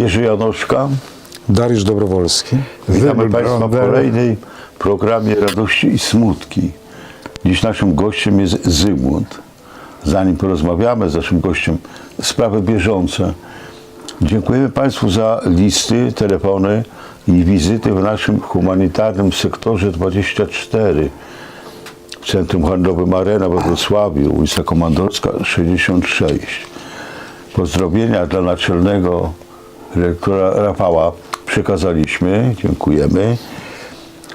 Jerzy Janoszka. Dariusz Dobrowolski. Witamy Państwa w kolejnej programie Radości i Smutki. Dziś naszym gościem jest Zygmunt. Zanim porozmawiamy z naszym gościem, sprawy bieżące. Dziękujemy Państwu za listy, telefony i wizyty w naszym humanitarnym sektorze 24 w Centrum Handlowym Arena we Wrocławiu, ulica Komandorska 66. Pozdrowienia dla naczelnego dyrektora Rafała przekazaliśmy, dziękujemy.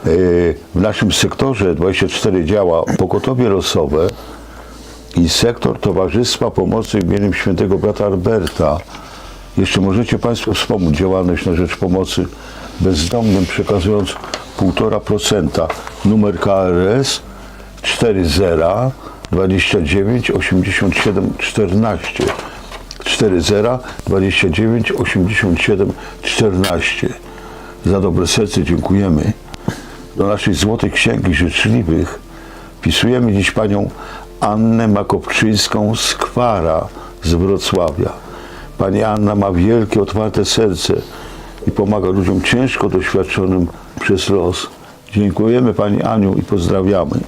Yy, W naszym sektorze 24 działa pogotowie losowe i sektor Towarzystwa Pomocy imieniem Świętego Brata Alberta. Jeszcze możecie Państwo wspomóc działalność na rzecz pomocy bezdomnym, przekazując 1,5% numer KRS 40 29 87 14 40 29 87 14 Za dobre serce dziękujemy. Do naszej Złotej Księgi Życzliwych wpisujemy dziś panią Annę Makowczyńską z Kwara z Wrocławia. Pani Anna ma wielkie, otwarte serce i pomaga ludziom ciężko doświadczonym przez los. Dziękujemy Pani Aniu i pozdrawiamy.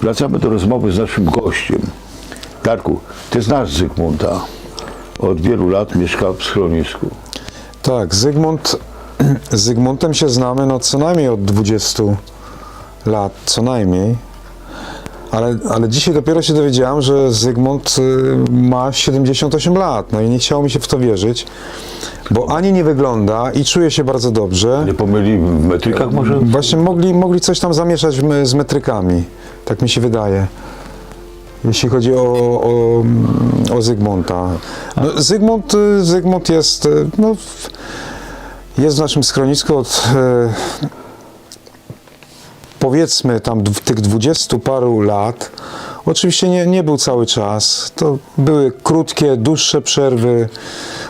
Wracamy do rozmowy z naszym gościem. Darku, Ty znasz Zygmunta. Od wielu lat mieszka w schronisku. Tak, Zygmunt, z Zygmuntem się znamy no co najmniej od 20 lat, co najmniej. Ale, ale dzisiaj dopiero się dowiedziałem, że Zygmunt y, ma 78 lat. No i nie chciało mi się w to wierzyć, bo ani nie wygląda i czuje się bardzo dobrze. Nie pomyli w metrykach może? Właśnie mogli, mogli coś tam zamieszać z metrykami. Tak mi się wydaje. Jeśli chodzi o, o, o Zygmunta. No, Zygmunt, y, Zygmunt jest, y, no, jest w naszym schronisku od e, powiedzmy tam tych dwudziestu paru lat. Oczywiście nie, nie był cały czas. To były krótkie, dłuższe przerwy.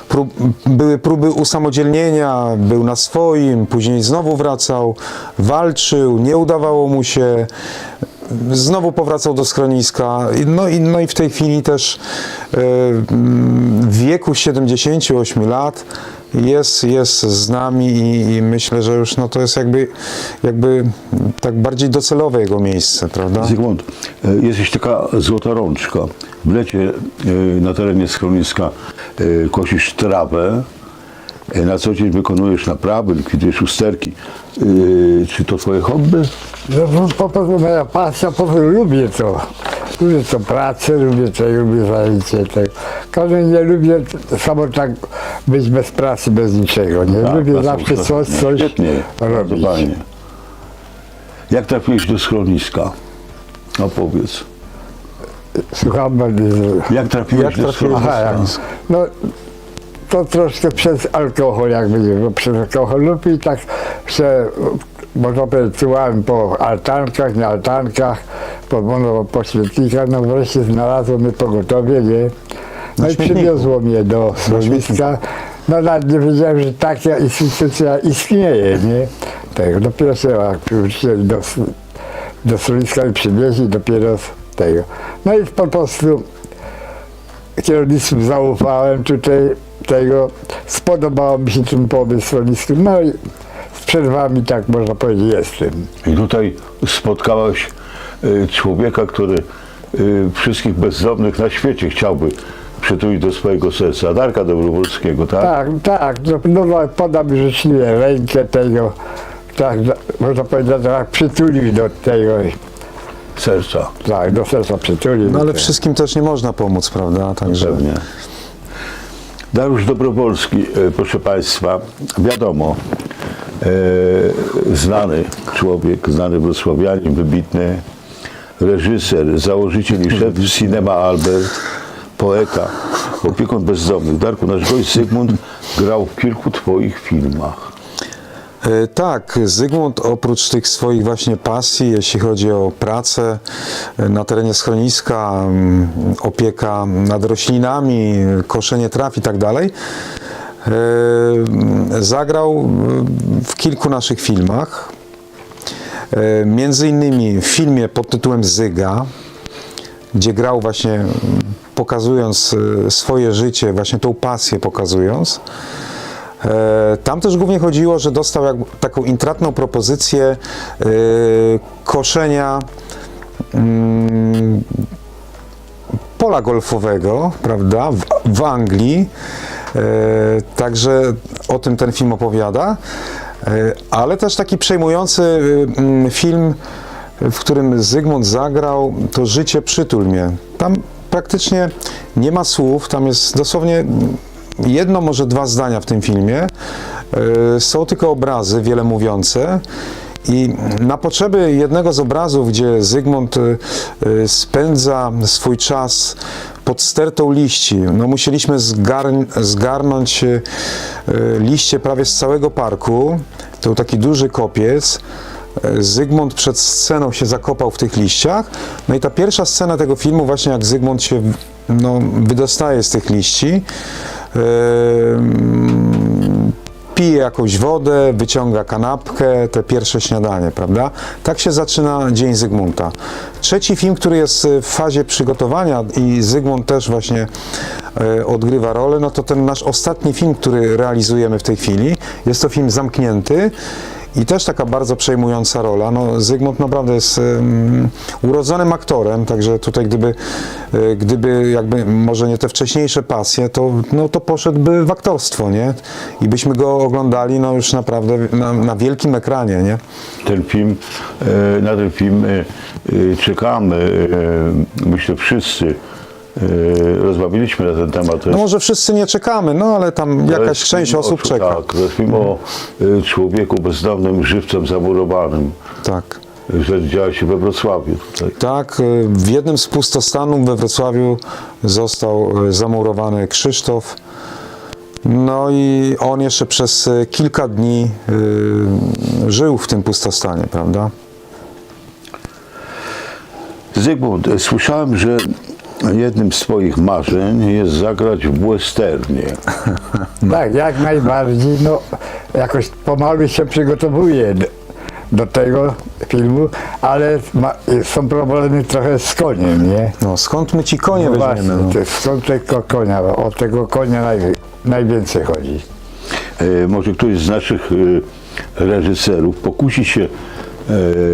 Prób, były próby usamodzielnienia, był na swoim, później znowu wracał, walczył, nie udawało mu się. Znowu powracał do schroniska. No i, no i w tej chwili też mm, w wieku 78 lat jest, jest z nami i, i myślę, że już no to jest jakby, jakby tak bardziej docelowe jego miejsce, prawda? Zygmunt, e, jesteś taka złota rączka. W lecie e, na terenie schroniska kosisz trawę, na co dzień wykonujesz naprawy, likwidujesz usterki. Czy to twoje hobby? No, po prostu moja pasja, po prostu lubię to. Lubię to pracę, lubię to, lubię zajęcie tego. Każdy nie lubię samo tak być bez pracy, bez niczego. Nie Tak, lubię zawsze coś, coś Świetnie, robić. fajnie. Jak trafiłeś do schroniska? Opowiedz. Słucham, bardzo- Jak trafiłeś Jak do trafiłeś schroniska? Aha, jak, no to troszkę przez alkohol jakby, bo przez alkohol lubię i tak się, można powiedzieć, czułem po altankach, nie altankach, po, no, po świetlikach, no wreszcie znalazło mnie pogotowie, nie? No Na i przywiozło mnie do schroniska. No nawet nie wiedziałem, że taka instytucja istnieje, nie? Tego, dopiero się jak przyjechali do, do schroniska i przywieźli dopiero tego. No i po prostu kierownictwu zaufałem tutaj tego, spodobało mi się ten pomysł schronisku, no i z przerwami tak można powiedzieć jestem. I tutaj spotkałeś y, człowieka, który y, wszystkich bezdomnych na świecie chciałby przytulić do swojego serca. Darka Dobrowolskiego, tak? Tak, tak, no, no no, podam życzliwie rękę tego, tak, można powiedzieć, tak przytulił do tego, Serca, tak, do serca przytulił. No ale wszystkim też nie można pomóc, prawda? Także pewnie. Dariusz Dobrowolski, y, proszę Państwa, wiadomo, znany człowiek, znany wrocławianin, wybitny reżyser, założyciel i szef Cinema Albert, poeta, opiekun bezdomnych. Darku, nasz gość Zygmunt grał w kilku Twoich filmach. E, Tak, Zygmunt oprócz tych swoich właśnie pasji, jeśli chodzi o pracę e, na terenie schroniska, mm, opieka nad roślinami, koszenie traw i tak dalej, e, zagrał mm, w kilku naszych filmach. E, Między innymi w filmie pod tytułem Zyga, gdzie grał właśnie pokazując swoje życie, właśnie tą pasję pokazując. Tam też głównie chodziło, że dostał taką intratną propozycję koszenia mm, pola golfowego, prawda, w Anglii. E, także o tym ten film opowiada. E, ale też taki przejmujący y, mm, film, w którym Zygmunt zagrał, to Życie przytul mnie. Tam praktycznie nie ma słów, tam jest dosłownie jedno, może dwa zdania w tym filmie. E, Są tylko obrazy, wiele mówiące. I na potrzeby jednego z obrazów, gdzie Zygmunt spędza swój czas pod stertą liści, no musieliśmy zgarn- zgarnąć y, liście prawie z całego parku. To był taki duży kopiec. Y, Zygmunt przed sceną się zakopał w tych liściach. No i ta pierwsza scena tego filmu, właśnie jak Zygmunt się no, wydostaje z tych liści. Yy, pije jakąś wodę, wyciąga kanapkę, te pierwsze śniadanie, prawda? Tak się zaczyna Dzień Zygmunta. Trzeci film, który jest w fazie przygotowania i Zygmunt też właśnie e, odgrywa rolę, no to ten nasz ostatni film, który realizujemy w tej chwili. Jest to film zamknięty. I też taka bardzo przejmująca rola. No, Zygmunt naprawdę jest um, urodzonym aktorem, także tutaj gdyby, e, gdyby jakby może nie te wcześniejsze pasje, to, no, to poszedłby w aktorstwo, nie? I byśmy go oglądali no, już naprawdę na, na wielkim ekranie, nie? Ten film, e, na ten film e, czekamy, myślę wszyscy. E, Rozmawialiśmy na ten temat. No może wszyscy nie czekamy, no ale tam jakaś część osób czeka. Tak, to jest film o e, człowieku bezdomnym, żywcem zamurowanym, Tak. że działa się we Wrocławiu tutaj. Tak, y, w jednym z pustostanów we Wrocławiu został y, zamurowany Krzysztof. No i on jeszcze przez y, kilka dni y, żył w tym pustostanie, prawda? Zygmunt, słyszałem, że jednym z Twoich marzeń jest zagrać w westernie. Tak, jak najbardziej. No, jakoś pomału się przygotowuję do, do tego filmu, ale ma, są problemy trochę z koniem, nie? No skąd my ci konie No właśnie, weźmiemy? No? to skąd tego konia? O tego konia naj, najwięcej chodzi. E, może ktoś z naszych e, reżyserów pokusi się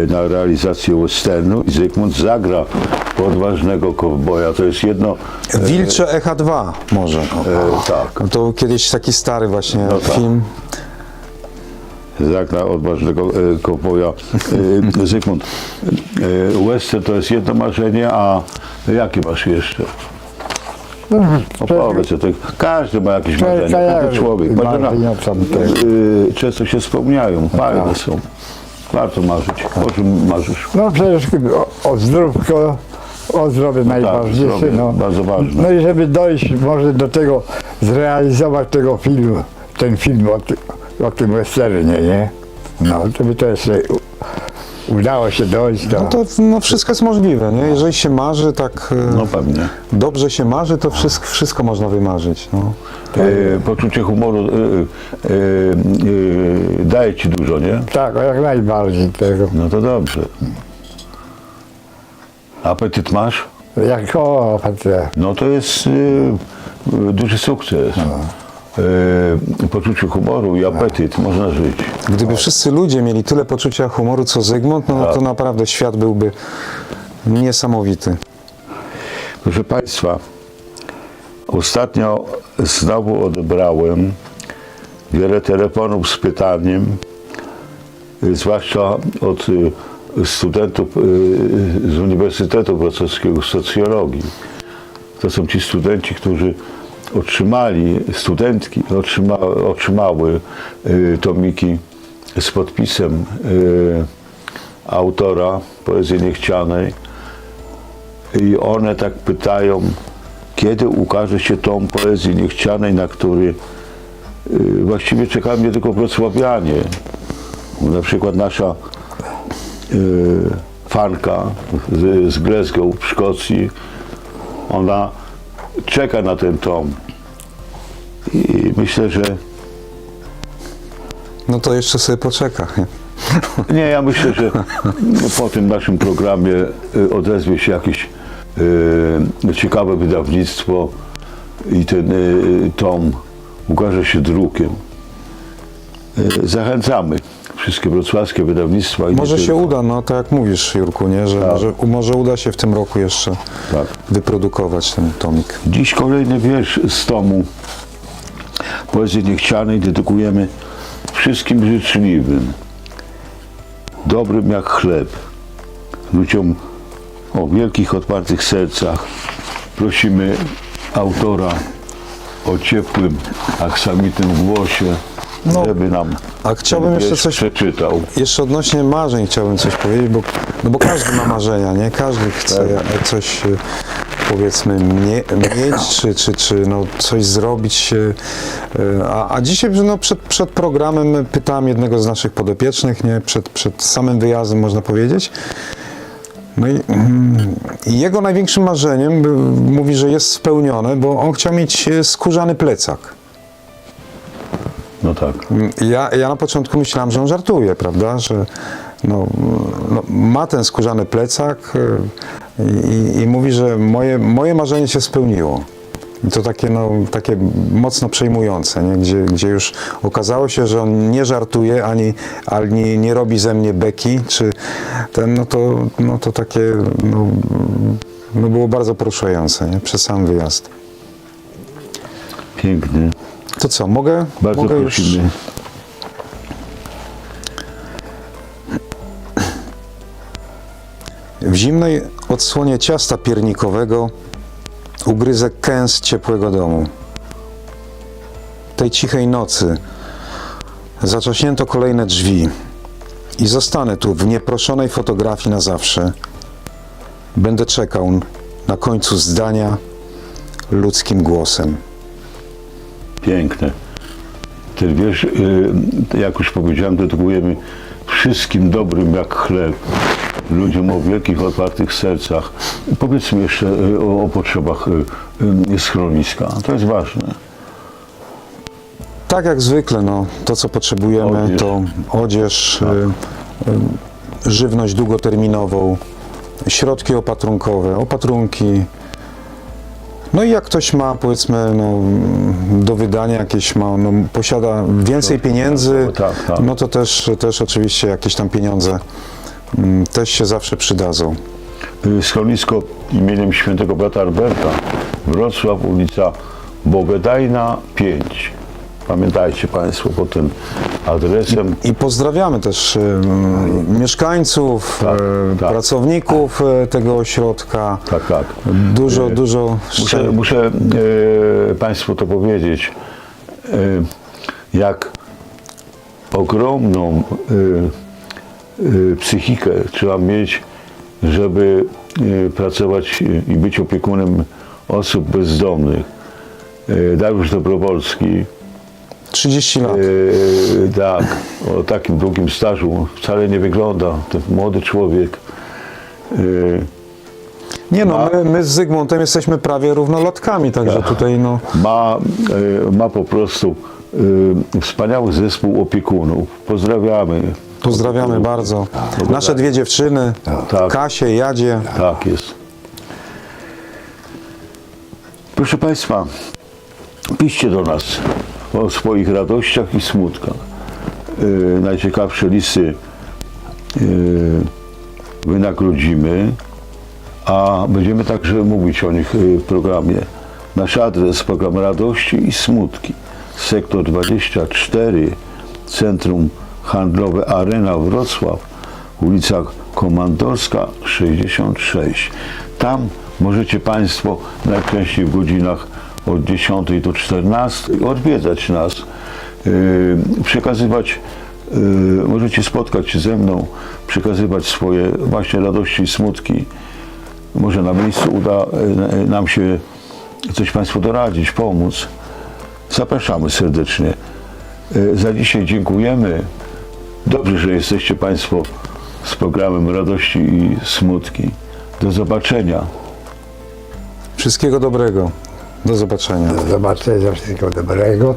na realizację westernu i Zygmunt zagra odważnego kowboja. To jest jedno. Wilcze Echa 2 może. E, tak. No to kiedyś taki stary właśnie No tak. film. zagra odważnego e, kowboja. E, Zygmunt, e, western to jest jedno marzenie, a jakie masz jeszcze? No, Opowiedz o tych. Każdy ma jakieś marzenia, każdy jak człowiek. Marzenia marzenia są te- e, często się spełniają, fajne są. Warto marzyć. O czym marzysz? No przede wszystkim o, o zdrówko, o zdrowie najważniejsze. zdrowie, no. bardzo ważne. No i żeby dojść może do tego, zrealizować tego filmu, ten film o, ty, o tym westernie, nie? No, to by to jeszcze udało się dojść do... No to no, wszystko jest możliwe, nie? Jeżeli się marzy tak e, No pewnie. dobrze się marzy, to wszystko, wszystko można wymarzyć. No. E, poczucie humoru e, e, e, daje ci dużo, nie? Tak, jak najbardziej tego. No to dobrze. Apetyt masz? Jak o, patrzę. No to jest y, y, duży sukces. Y, poczucie humoru i apetyt można żyć. Gdyby wszyscy ludzie mieli tyle poczucia humoru co Zygmunt, no to naprawdę świat byłby niesamowity. Proszę Państwa, ostatnio znowu odebrałem wiele telefonów z pytaniem, y, zwłaszcza od y, studentów y, z Uniwersytetu Wrocławskiego Socjologii. To są ci studenci, którzy otrzymali, studentki otrzyma, otrzymały y, tomiki z podpisem y, autora poezji niechcianej. I one tak pytają, kiedy ukaże się tom poezji niechcianej, na który y, właściwie czekają nie tylko wrocławianie. Na przykład nasza fanka z, z Glasgow w Szkocji, ona czeka na ten tom. I myślę, że No to jeszcze sobie poczeka. nie? Nie, ja myślę, że po tym naszym programie y, odezwie się jakieś y, ciekawe wydawnictwo i ten y, tom ukaże się drukiem. y, zachęcamy wszystkie wrocławskie wydawnictwa. i Może się uda, no tak jak mówisz, Jurku, nie? że może, może uda się w tym roku jeszcze Tak. wyprodukować ten tomik. Dziś kolejny wiersz z tomu Poezji Niechcianej dedykujemy wszystkim życzliwym, dobrym jak chleb, ludziom o wielkich, otwartych sercach. Prosimy autora o ciepłym, aksamitnym głosie, No, żeby nam a chciałbym jeszcze coś- przeczytał. Jeszcze odnośnie marzeń chciałbym coś powiedzieć, bo, no bo każdy ma marzenia, nie? Każdy chce coś e, powiedzmy mie, mieć, czy, czy, czy no coś zrobić. e, A, a dzisiaj no, przed, przed programem pytałem jednego z naszych podopiecznych, nie? Przed, przed samym wyjazdem można powiedzieć. No i, mm, i jego największym marzeniem, by- mówi, że jest spełnione, bo on chciał mieć skórzany plecak. No tak. Ja, ja na początku myślałem, że on żartuje, prawda, że no, no, ma ten skórzany plecak y, i, i mówi, że moje, moje marzenie się spełniło. I to takie, no, takie mocno przejmujące, nie? Gdzie, gdzie już okazało się, że on nie żartuje, ani, ani nie robi ze mnie beki, czy ten, no to, no to takie no, no było bardzo poruszające nie? przez sam wyjazd. Piękny. To co, mogę? Bardzo mogę już... prosimy. W zimnej odsłonie ciasta piernikowego ugryzę kęs ciepłego domu. Tej cichej nocy zaczaśnięto kolejne drzwi i zostanę tu w nieproszonej fotografii na zawsze. Będę czekał na końcu zdania ludzkim głosem. Piękne. Ten wiersz, y, jak już powiedziałem, dedykujemy wszystkim dobrym jak chleb, ludziom o wielkich, otwartych sercach. Powiedzmy jeszcze y, o, o potrzebach y, schroniska. To jest ważne. Tak jak zwykle, no, to co potrzebujemy Odzież. to odzież, y, y, żywność długoterminową, środki opatrunkowe, opatrunki. No i jak ktoś ma, powiedzmy, no, do wydania jakieś ma, no, posiada więcej pieniędzy, tak, tak. no to też, też oczywiście jakieś tam pieniądze mm, też się zawsze przydadzą. Y, Schronisko imieniem świętego brata Alberta, Wrocław, ulica Bogedajna 5. Pamiętajcie Państwo pod tym adresem. I pozdrawiamy też y, mieszkańców, Tak, y, tak. pracowników y, tego ośrodka. Tak, tak. Dużo, dużo Muszę, szczę- muszę e, Państwu to powiedzieć, e, jak ogromną e, e, psychikę trzeba mieć, żeby e, pracować i być opiekunem osób bezdomnych. E, Dariusz Dobrowolski, 30 lat. e, tak, o takim długim stażu wcale nie wygląda, ten młody człowiek. E, Nie no, my, my z Zygmuntem jesteśmy prawie równolatkami, także tutaj no, ma, e, ma po prostu e, wspaniały zespół opiekunów. Pozdrawiamy. pozdrawiamy bardzo. Nasze dwie dziewczyny, Tak. Kasię, Jadzie. Tak jest. Proszę Państwa, piszcie do nas o swoich radościach i smutkach. E, najciekawsze listy e, wynagrodzimy, a będziemy także mówić o nich e, w programie. Nasz adres program Radości i Smutki. Sektor 24, Centrum Handlowe Arena Wrocław, ulica Komandorska 66. Tam możecie Państwo najczęściej w godzinach od 10 do 14 odwiedzać nas, yy, przekazywać, yy, możecie spotkać się ze mną, przekazywać swoje właśnie radości i smutki. Może na miejscu uda yy, nam się coś Państwu doradzić, pomóc. Zapraszamy serdecznie. Za dzisiaj dziękujemy. Dobrze, że jesteście Państwo z programem Radości i Smutki. Do zobaczenia. Wszystkiego dobrego. Do zobaczenia. Do zobaczenia, wszystkiego dobrego.